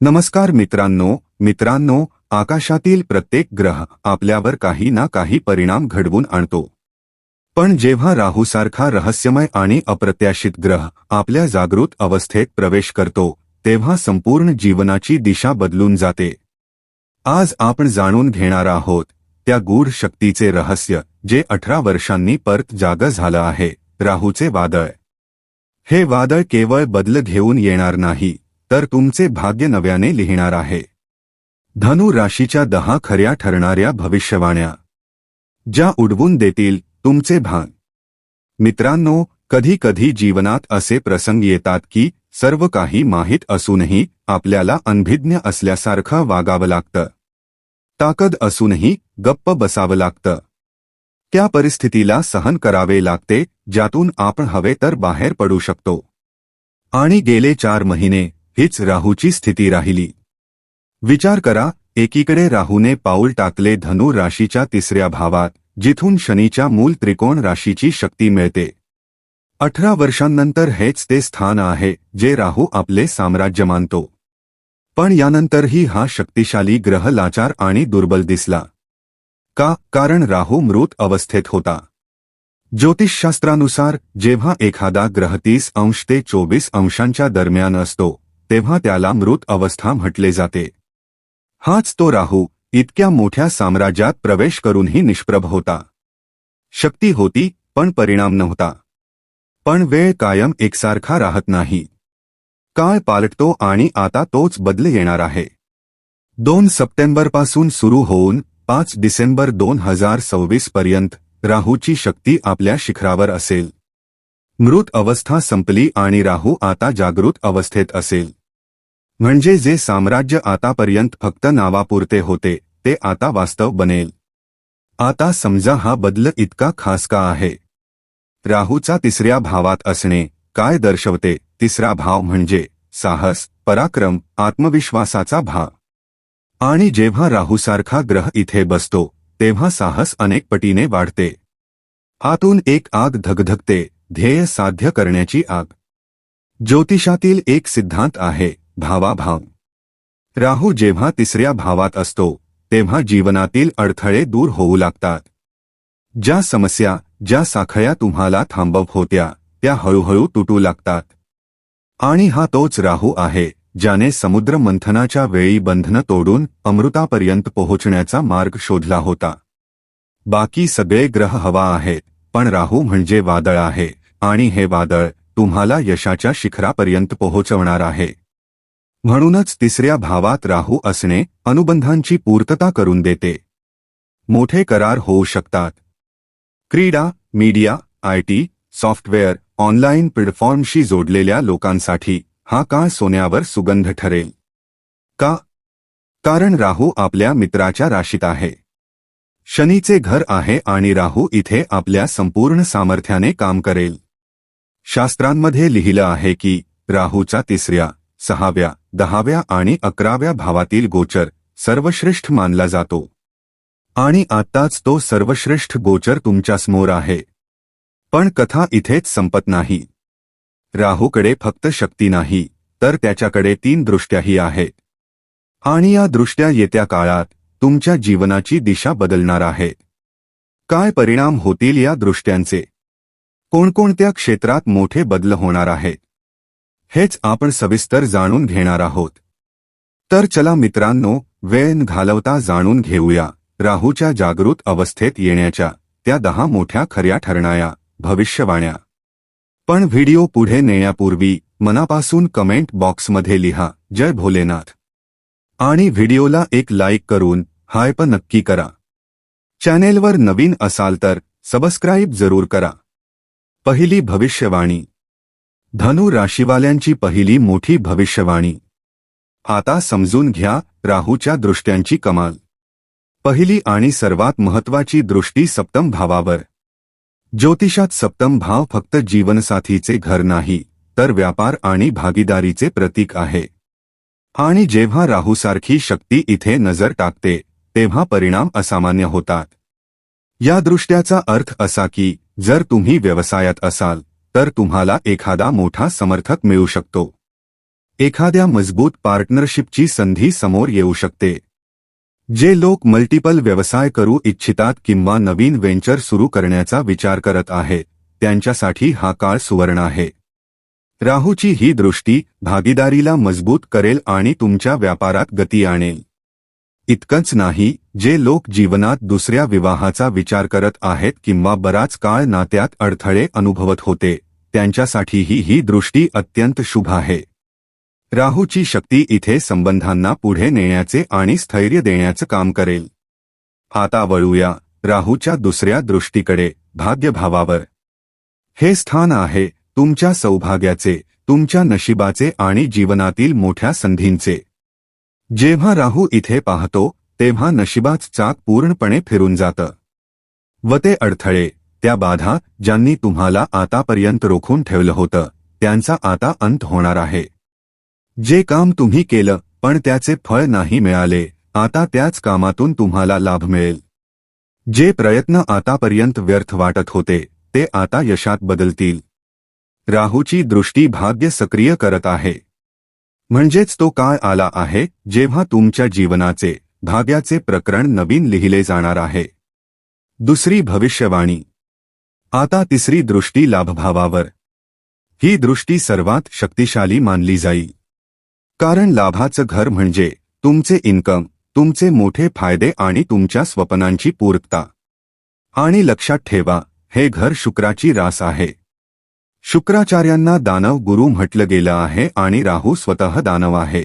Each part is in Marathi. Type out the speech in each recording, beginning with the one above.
नमस्कार मित्रांनो मित्रांनो आकाशातील प्रत्येक ग्रह आपल्यावर काही ना काही परिणाम घडवून आणतो. पण जेव्हा राहूसारखा रहस्यमय आणि अप्रत्याशित ग्रह आपल्या जागृत अवस्थेत प्रवेश करतो तेव्हा संपूर्ण जीवनाची दिशा बदलून जाते. आज आपण जाणून घेणार आहोत त्या गूढ शक्तीचे रहस्य जे अठरा वर्षांनी परत जाग झालं आहे राहूचे वादळ. हे वादळ केवळ बदल घेऊन येणार नाही. तर तुमचे भाग्य नव्याने लिहिणार आहे. धनु राशीच्या दहा खऱ्या ठरणाऱ्या भविष्यवाण्या. ज्या उडवून देतील तुमचे भान. मित्रांनो कधी कधी जीवनात असे प्रसंग येतात की सर्व काही माहीत असूनही आपल्याला अनभिज्ञ असल्यासारखं वागावं लागतं. ताकद असूनही गप्प बसावं लागतं. त्या परिस्थितीला सहन करावे लागते ज्यातून आपण हवे तर बाहेर पडू शकतो. आणि गेले चार महिने हीच राहूची स्थिती राहिली. विचार करा, एकीकडे राहूने पाऊल टाकले धनु राशीच्या तिसऱ्या भावात, जिथून शनीच्या मूल त्रिकोण राशीची शक्ती मिळते. अठरा वर्षांनंतर हेच ते स्थान आहे, जे राहू आपले साम्राज्य मानतो पण यानंतरही हा शक्तिशाली ग्रह लाचार आणि दुर्बल दिसला. का? कारण राहू मृत अवस्थेत होता. ज्योतिषशास्त्रानुसार, जेव्हा एखादा ग्रह तीस अंश ते चोवीस अंशांच्या दरम्यान असतो तेव्हा त्याला मृत अवस्था म्हटले जाते. हाच तो राहू इतक्या मोठ्या साम्राज्यात प्रवेश करूनही निष्प्रभ होता. शक्ती होती पण परिणाम नव्हता. पण वेळ कायम एकसारखा राहत नाही. काळ पालटतो आणि आता तोच बदल येणार आहे. दोन सप्टेंबरपासून सुरू होऊन पाच डिसेंबर दोन हजार सव्वीस पर्यंत राहूची शक्ती आपल्या शिखरावर असेल. मृत अवस्था संपली आणि राहू आता जागृत अवस्थेत असेल. म्हणजे जे साम्राज्य आतापर्यंत फक्त नावापुरते होते ते आता वास्तव बनेल. आता समजा हा बदल इतका खास का आहे? राहूचा तिसऱ्या भावात असणे काय दर्शवते? तिसरा भाव म्हणजे साहस पराक्रम आत्मविश्वासाचा भाव. आणि जेव्हा राहूसारखा ग्रह इथे बसतो तेव्हा साहस अनेक पटीने वाढते. आतून एक आग धगधगते ध्येय साध्य करण्याची आग. ज्योतिषातील एक सिद्धांत आहे भावाभाव. राहू जेव्हा तिसऱ्या भावात असतो तेव्हा जीवनातील अडथळे दूर होऊ लागतात. ज्या समस्या ज्या साखळ्या तुम्हाला थांबव होत्या त्या हळूहळू तुटू लागतात. आणि हा तोच राहू आहे ज्याने समुद्र मंथनाच्या वेळी बंधनं तोडून अमृतापर्यंत पोहोचण्याचा मार्ग शोधला होता. बाकी सगळे ग्रह हवा आहेत पण राहू म्हणजे वादळ आहे. आणि हे वादळ तुम्हाला यशाच्या शिखरापर्यंत पोहोचवणार आहे. म्हणूनच तिसऱ्या भावात राहू असणे अनुबंधांची पूर्तता करून देते. मोठे करार होऊ शकतात. क्रीडा मीडिया आयटी सॉफ्टवेअर ऑनलाईन प्लॅटफॉर्मशी जोडलेल्या लोकांसाठी हा काळ सोन्यावर सुगंध ठरेल. का? कारण राहू आपल्या मित्राच्या राशीत आहे. शनीचे घर आहे आणि राहू इथे आपल्या संपूर्ण सामर्थ्याने काम करेल. शास्त्रांमध्ये लिहिलं आहे की राहूचा तिसऱ्या सहाव्या दहाव्या आणि अकराव्या भावातील गोचर सर्वश्रेष्ठ मानला जातो. आणि आत्ताच तो सर्वश्रेष्ठ गोचर तुमच्यासमोर आहे. पण कथा इथेच संपत नाही. राहूकडे फक्त शक्ती नाही तर त्याच्याकडे तीन दृष्ट्याही आहेत आणि या दृष्ट्या येत्या काळात तुमच्या जीवनाची दिशा बदलणार आहे. काय परिणाम होतील या दृष्ट्यांचे? कोणकोणत्या क्षेत्रात मोठे बदल होणार आहेत हेच आपण सविस्तर जाणून घेणार आहोत. तर चला मित्रांनो वेळ घालवता जाणून घेऊया. राहूच्या जागृत अवस्थेत येण्याच्या त्या दहा मोठ्या खऱ्या ठरणाया भविष्यवाण्या. पण व्हिडिओ पुढे नेण्यापूर्वी मनापासून कमेंट बॉक्समध्ये लिहा जय भोलेनाथ. आणि व्हिडिओला एक लाईक करून हायप नक्की करा. चॅनेलवर नवीन असाल तर सबस्क्राईब जरूर करा. पहिली भविष्यवाणी. धनु राशीवाल्यांची पहिली मोठी भविष्यवाणी. आता समजून घ्या राहूच्या दृष्ट्यांची कमाल. पहिली आणि सर्वात महत्वाची दृष्टी सप्तम भावावर. ज्योतिषात सप्तम भाव फक्त जीवनसाथीचे घर नाही तर व्यापार आणि भागीदारीचे प्रतीक आहे. आणि जेव्हा राहूसारखी शक्ती इथे नजर टाकते तेव्हा परिणाम असामान्य होतात. या दृष्ट्याचा अर्थ असा की जर तुम्ही व्यवसायात असाल तर तुम्हाला एखादा मोठा समर्थक मिळू शकतो. एखाद्या मजबूत पार्टनरशिपची संधी समोर येऊ शकते. जे लोक मल्टिपल व्यवसाय करू इच्छितात किंवा नवीन वेंचर सुरू करण्याचा विचार करत आहेत त्यांच्यासाठी हा काळ सुवर्ण आहे. राहूची ही दृष्टी भागीदारीला मजबूत करेल आणि तुमच्या व्यापारात गती आणेल. इतकंच नाही जे लोक जीवनात दुसऱ्या विवाहाचा विचार करत आहेत किंवा बराच काळ नात्यात अडथळे अनुभवत होते त्यांच्यासाठीही ही दृष्टी अत्यंत शुभ आहे. राहूची शक्ती इथे संबंधांना पुढे नेण्याचे आणि स्थैर्य देण्याचं काम करेल. आता वळूया राहूच्या दुसऱ्या दृष्टीकडे भाग्यभावावर. हे स्थान आहे तुमच्या सौभाग्याचे तुमच्या नशिबाचे आणि जीवनातील मोठ्या संधींचे. जेव्हा राहू इथे पाहतो तेव्हा नशिबाच चाक पूर्णपणे फिरून जातं. व ते अडथळे त्या बाधा ज्यांनी तुम्हाला आतापर्यंत रोखून ठेवलं होतं त्यांचा आता अंत होणार आहे. जे काम तुम्ही केलं पण त्याचे फळ नाही मिळाले आता त्याच कामातून तुम्हाला लाभ मिळेल. जे प्रयत्न आतापर्यंत व्यर्थ वाटत होते ते आता यशात बदलतील. राहूची दृष्टी भाग्य सक्रिय करत आहे. म्हणजेच तो काळ आला आहे जेव्हा तुमच्या जीवनाचे भाग्याचे प्रकरण नवीन लिहिले जाणार आहे. दुसरी भविष्यवाणी. आता तिसरी दृष्टी लाभभावावर. ही दृष्टी सर्वात शक्तिशाली मानली जाई. कारण लाभाचं घर म्हणजे तुमचे इन्कम तुमचे मोठे फायदे आणि तुमच्या स्वप्नांची पूर्तता. आणि लक्षात ठेवा हे घर शुक्राची रास आहे. शुक्राचार्यांना दानव गुरु म्हटलं गेलं आहे आणि राहू स्वतः दानव आहे.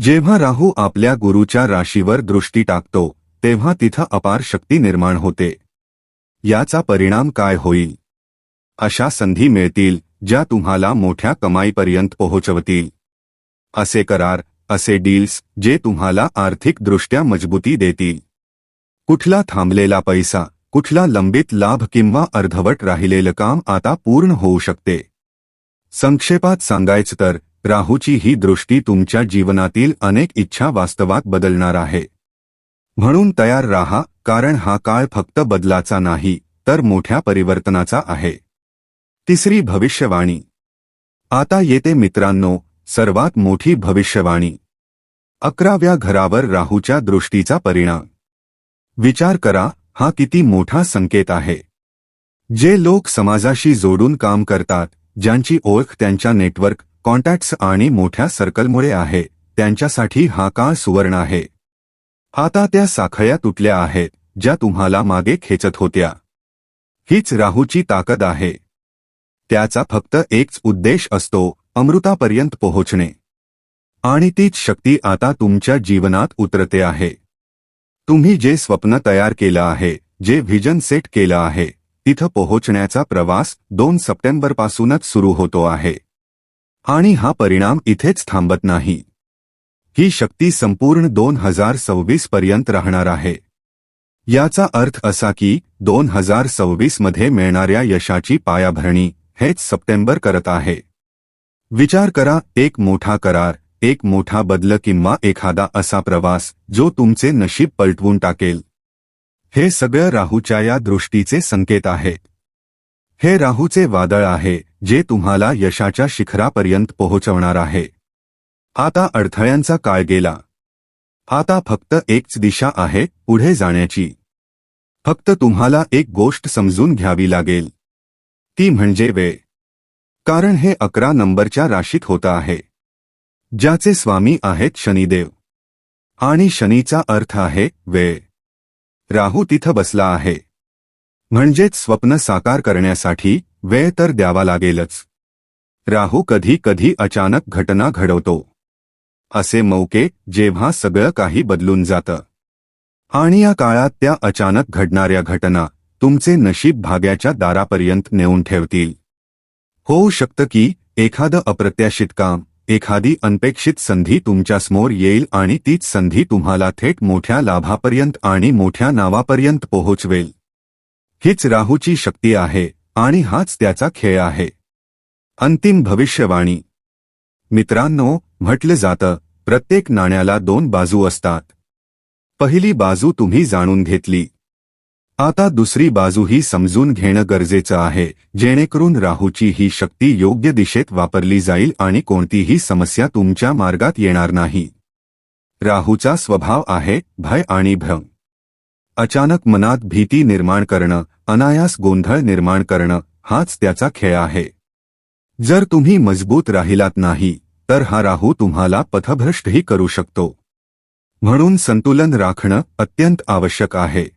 जेव्हा राहू आपल्या गुरुच्या राशीवर दृष्टी टाकतो तेव्हा तिथं अपार शक्ती निर्माण होते. याचा परिणाम काय होईल? अशा संधी मिळतील ज्या तुम्हाला मोठ्या कमाईपर्यंत पोहोचवतील. असे करार असे डील्स जे तुम्हाला आर्थिकदृष्ट्या मजबूती देतील. कुठला थांबलेला पैसा कुठला लंबित लाभ किंवा अर्धवट राहिलेलं काम आता पूर्ण होऊ शकते? संक्षेपात सांगायचं तर राहूची ही दृष्टी तुमच्या जीवनातील अनेक इच्छा वास्तवात बदलणार आहे. म्हणून तयार राहा कारण हा काळ फक्त बदलाचा नाही तर मोठ्या परिवर्तनाचा आहे. तिसरी भविष्यवाणी. आता येते मित्रांनो सर्वात मोठी भविष्यवाणी. अकराव्या घरावर राहूच्या दृष्टीचा परिणाम. विचार करा हा किती मोठा संकेत आहे. जे लोक समाजाशी जोडून काम करतात ज्यांची ओळख त्यांच्या नेटवर्क कॉन्टॅक्ट्स आणि मोठ्या सर्कलमुळे आहे त्यांच्यासाठी हा काळ सुवर्ण आहे. आता त्या साखळ्या तुटल्या आहेत ज्या तुम्हाला मागे खेचत होत्या. हीच राहूची ताकद आहे. त्याचा फक्त एकच उद्देश असतो अमृतापर्यंत पोहोचणे. आणि तीच शक्ती आता तुमच्या जीवनात उतरते आहे. तुम्ही जे स्वप्न तयार केलं आहे जे व्हिजन सेट केलं आहे तिथं पोहोचण्याचा प्रवास दोन सप्टेंबरपासूनच सुरू होतो आहे. आणि हा परिणाम इथेच थांबत नाही. ही शक्ती संपूर्ण दोन हजार सव्वीस पर्यंत राहणार आहे. याचा अर्थ असा की दोन हजार सव्वीसमध्ये मिळणाऱ्या यशाची पायाभरणी हेच सप्टेंबर करत आहे. विचार करा एक मोठा करार. एक मोठा बदल किंवा एखादा असा प्रवास जो तुमचे नशीब पलटवून टाकेल. हे सगळं राहूच्या या दृष्टीचे संकेत आहेत हे राहूचे वादळ आहे जे तुम्हाला यशाच्या शिखरापर्यंत पोहोचवणार आहे. आता अडथळ्यांचा काळ गेला. आता फक्त एकच दिशा आहे पुढे जाण्याची. फक्त तुम्हाला एक गोष्ट समजून घ्यावी लागेल. ती म्हणजे वेळ. कारण हे अकरा नंबरच्या राशीत होतं आहे. ज्याचे स्वामी आहेत शनिदेव. आणि शनीचा अर्थ आहे वेळ. राहू तिथं बसला आहे. म्हणजेच स्वप्न साकार करण्यासाठी वेळ तर द्यावा लागेलच. राहू कधी कधी अचानक घटना घडवतो. असे मौके जेव्हा सगळं काही बदलून जातं. आणि या काळात त्या अचानक घडणाऱ्या घटना तुमचे नशीब भाग्याच्या दारापर्यंत नेऊन ठेवतील. होऊ शकतं की एखादं अप्रत्याशित काम एखादी अनपेक्षित संधी तुमच्यासमोर येईल आणि तीच संधी तुम्हाला थेट मोठ्या लाभापर्यंत आणि मोठ्या नावापर्यंत पोहोचवेल. हीच राहूची शक्ती आहे आणि हाच त्याचा खेळ आहे. अंतिम भविष्यवाणी. मित्रांनो म्हटलं जातं प्रत्येक नाण्याला दोन बाजू असतात. पहिली बाजू तुम्ही जाणून घेतली. आता दुसरी बाजूही समजून घेणं गरजेचं आहे जेणेकरून राहूची ही शक्ती योग्य दिशेत वापरली जाईल आणि कोणतीही समस्या तुमच्या मार्गात येणार नाही. राहूचा स्वभाव आहे भय आणि भ्रम. अचानक मनात भीती निर्माण करणं अनायास गोंधळ निर्माण करणं हाच त्याचा खेळ आहे. जर तुम्ही मजबूत राहिलात नाही तर हा राहू तुम्हाला पथभ्रष्टही करू शकतो. म्हणून संतुलन राखणं अत्यंत आवश्यक आहे.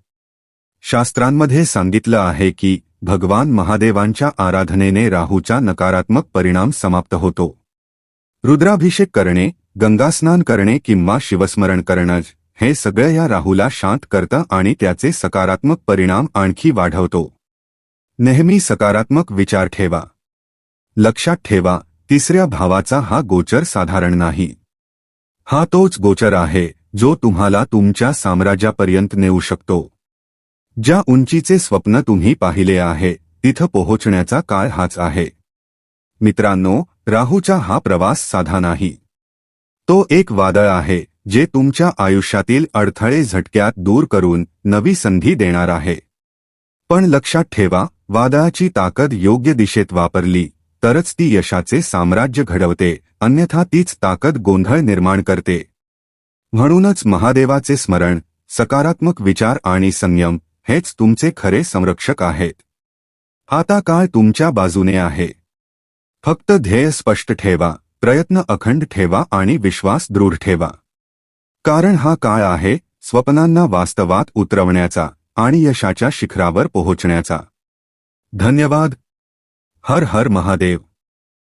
शास्त्रांमध्ये सांगितलं आहे की भगवान महादेवांच्या आराधनेने राहूचा नकारात्मक परिणाम समाप्त होतो. रुद्राभिषेक करणे गंगास्नान करणे किंवा शिवस्मरण करणं हे सगळं या राहूला शांत करतं आणि त्याचे सकारात्मक परिणाम आणखी वाढवतो. नेहमी सकारात्मक विचार ठेवा. लक्षात ठेवा तिसऱ्या भावाचा हा गोचर साधारण नाही. हा तोच गोचर आहे जो तुम्हाला तुमच्या साम्राज्यापर्यंत नेऊ शकतो. ज्या उंचीचे स्वप्न तुम्ही पाहिले आहे तिथं पोहोचण्याचा काळ हाच आहे. मित्रांनो राहूचा हा प्रवास साधा नाही. तो एक वादळ आहे जे तुमच्या आयुष्यातील अडथळे झटक्यात दूर करून नवी संधी देणार आहे. पण लक्षात ठेवा वादळाची ताकद योग्य दिशेत वापरली तरच ती यशाचे साम्राज्य घडवते अन्यथा तीच ताकद गोंधळ निर्माण करते. म्हणूनच महादेवाचे स्मरण सकारात्मक विचार आणि संयम हेच तुमचे खरे संरक्षक आहेत. आता काळ तुमच्या बाजूने आहे. फक्त ध्येय स्पष्ट ठेवा प्रयत्न अखंड ठेवा आणि विश्वास दृढ ठेवा. कारण हा काळ आहे स्वप्नांना वास्तवात उतरवण्याचा आणि यशाच्या शिखरावर पोहोचण्याचा. धन्यवाद. हर हर महादेव.